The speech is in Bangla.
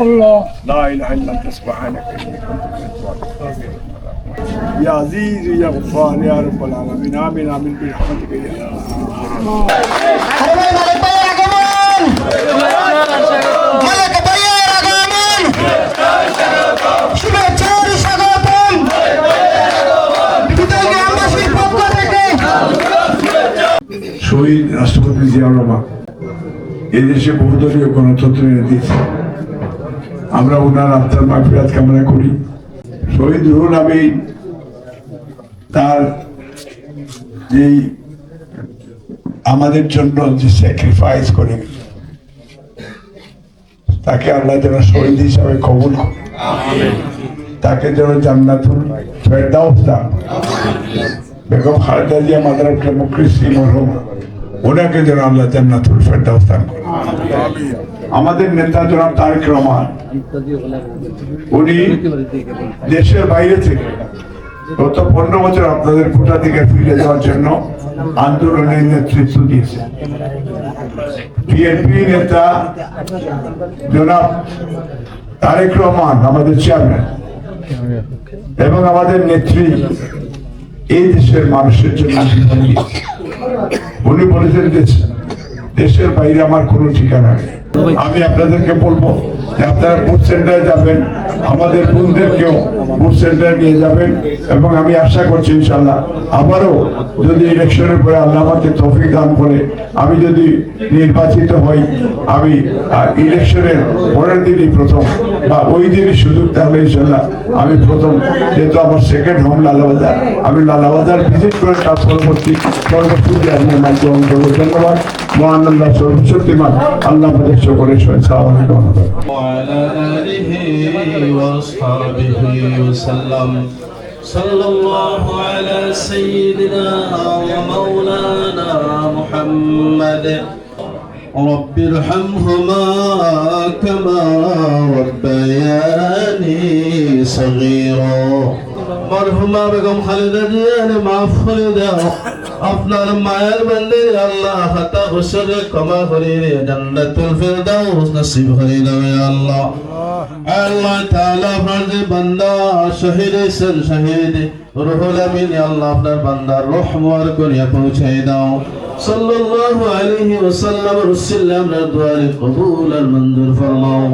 الله لا اله الا انت سبحانك اني كنت من الظالمين يا عزيز يا غفار يا رب العالمين امين امين برحمتك يا الله আরে ভাই মালিক ভাইয়ের আগমন মালিক ভাইয়ের আগমন শুভেচ্ছার স্বাগতম বিদ্যালয় গ্রামবাসীর পক্ষ থেকে শহীদ রাষ্ট্রপতি জিয়াউর রহমান এদেশে বহুদলীয় গণতন্ত্র এনে দিয়েছে আমরা ওনার আত্মার মাফিরাত কামনা করি। শহীদ রুহুল আমিন তার যেই আমাদের জন্য যে স্যাক্রিফাইস করে তাকে আল্লাহ যেন শহীদ হিসাবে কবুল তাকে যেন জান্নাতুল ফেরদাউস দান বেগম খালেদা জিয়া মাদার ডেমোক্রেসি মরহুম ওনাকে যেন আল্লাহ জান্নাতুল ফেরদাউস দান করে। আমাদের নেতা জনাব তারেক রহমান, উনি দেশের বাইরে থেকে গত পনেরো বছর আপনাদের ভোটাধিকার ফিরে যাওয়ার জন্য আন্দোলনের নেতৃত্ব দিয়েছে বিএনপি নেতা জনাব তারেক রহমান, আমাদের চেয়ারম্যান, এবং আমাদের নেত্রী এই দেশের মানুষের জন্য উনি বলেছেন দেশ- দেশের বাইরে আমার কোনো ঠিকানা নেই। আমি আপনাদেরকে বলব যে আপনারা বুথ সেন্টারে যাবেন, আমাদের বোনদেরকেও বুথ সেন্টারে নিয়ে যাবেন এবং আমি আশা করছি ইনশাল্লাহ আবারও যদি ইলেকশনের পরে আল্লাহ আমাকে তৌফিক দান করে, আমি যদি নির্বাচিত হই, আমি ইলেকশনের পরের দিনই প্রথম, বা ওই দিনই সুযোগ তাহলে ইনশাল্লাহ আমি প্রথম, যেহেতু আমার সেকেন্ড হোম লালাবাজার। আমি লালাবাজার ভিজিট করে তার পরবর্তী পরবর্তী আমি আমার ধন্যবাদ। মহান আল্লাহ সর্বশক্তিমান আল্লাহ আমাদের সকলের সঙ্গে সালাম আলাইকুম وعلى آله وأصحابه وسلم صلى الله على سيدنا ومولانا محمد رب ارحمهما كما ربياني صغيرا মরহুমা বেগম খালেদা জিয়ারে মাফ করে দাও আপনার মায়ের বন্দে আল্লাহ হাতা বসরে ক্ষমা করে রে জান্নাতুল ফিরদাউস নসিব করে দাও আল্লাহ। আল্লাহ। তাআলা আপনার যে বান্দা শহীদ হয়েছেন শহীদ রুহুল আমিন আল্লাহ আপনার বান্দার রূহ মুবারক করে পৌঁছাই দাও। সাল্লাল্লাহু আলাইহি ওয়াসাল্লাম রসুল আপনার দুয়ারে কবুল আর মঞ্জুর ফরমাও।